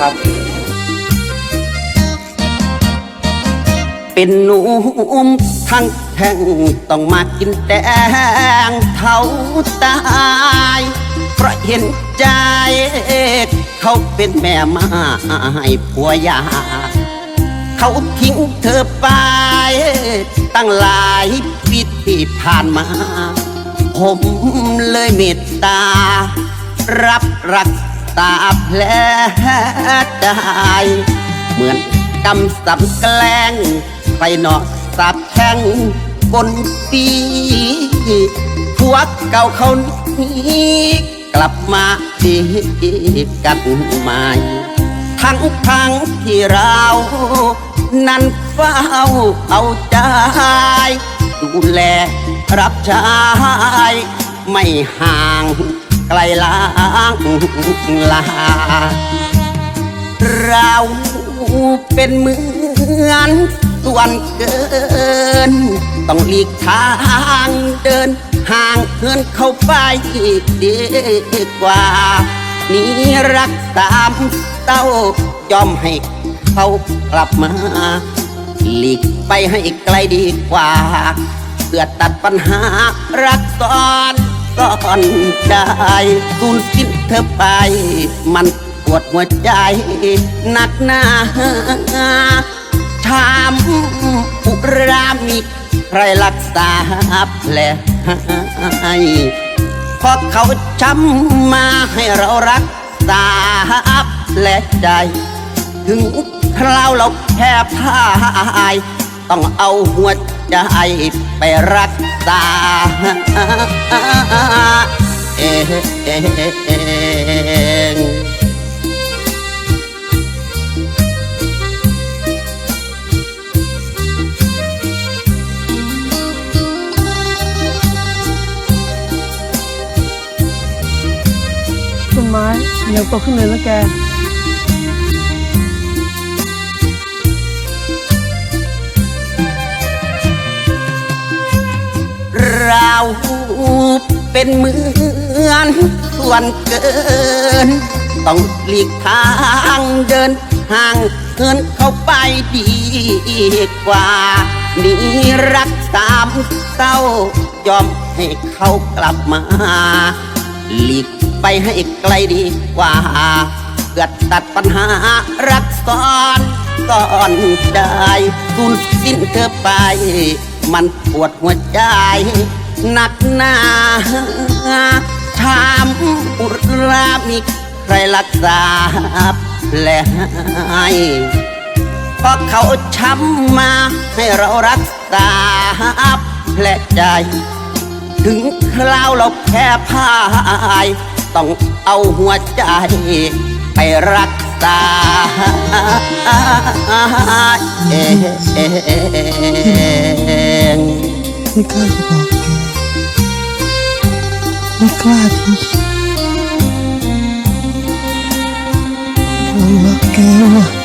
ครับ เป็นหนุ่มทั้งแท่งต้องมากินแตงเท่าตายเพราะเห็นใจ เขาเป็นแม่ไม้ผัวยาเขาทิ้งเธอไป ตั้งหลายปีที่ผ่านมา ผมเลยเมตตา รับรัก ตาแผลใจเหมือนกำสับแกล้งใครหนอสับแข้งบนตีพวกเก่าเขานี้กลับมาดีกันใหม่ทั้งทั้งที่เรา นั้นเฝ้าเอาใจดูแลรับใช้ไม่ห่าง ไกลล้างลา เราเป็นเหมือนส่วนเกิน ต้องหลีกทางเดินห่างเหินเข้าไปดีกว่า นี่รักตามเต้ายอมให้เขากลับมา หลีกไปให้ไกลดีกว่า เพื่อตัดปัญหารักซ้อน ซ่อนได้สูญสิ้นเธอไป มันปวดหัวใจหนักหนาถามอุรามีใครรักษาแผลให้เพราะเขาช้ำมาให้เรารักษาแผลใจ ถึงคราวเราแพ้พ่าย ต้องเอาหัวใจไปรักษา ต้นไม้เหนียวโตขึ้นเลยนะแกเราเป็นเห มือนส่วนเกิน ต้องหลีกทางเดินห่างเหินเข้าไปดีกว่านี่รักตามเศร้ายอมให้เขากลับมา หลีกไปให้ไกลดีกว่าเพื่อตัดปัญหารักซ้อนก่อนได้สูญสิ้นเธอไป มันปวดหัวใจหนักหนา ถามอุรามีใครรักษาแลให้เพราะเขาช้ำมาให้เรารักษาแผลใจ ถึงคราวเราแพ้พ่าย ต้องเอาหัวใจ ไปรักษาเองไม่กล้าจะบอกแก ไม่ก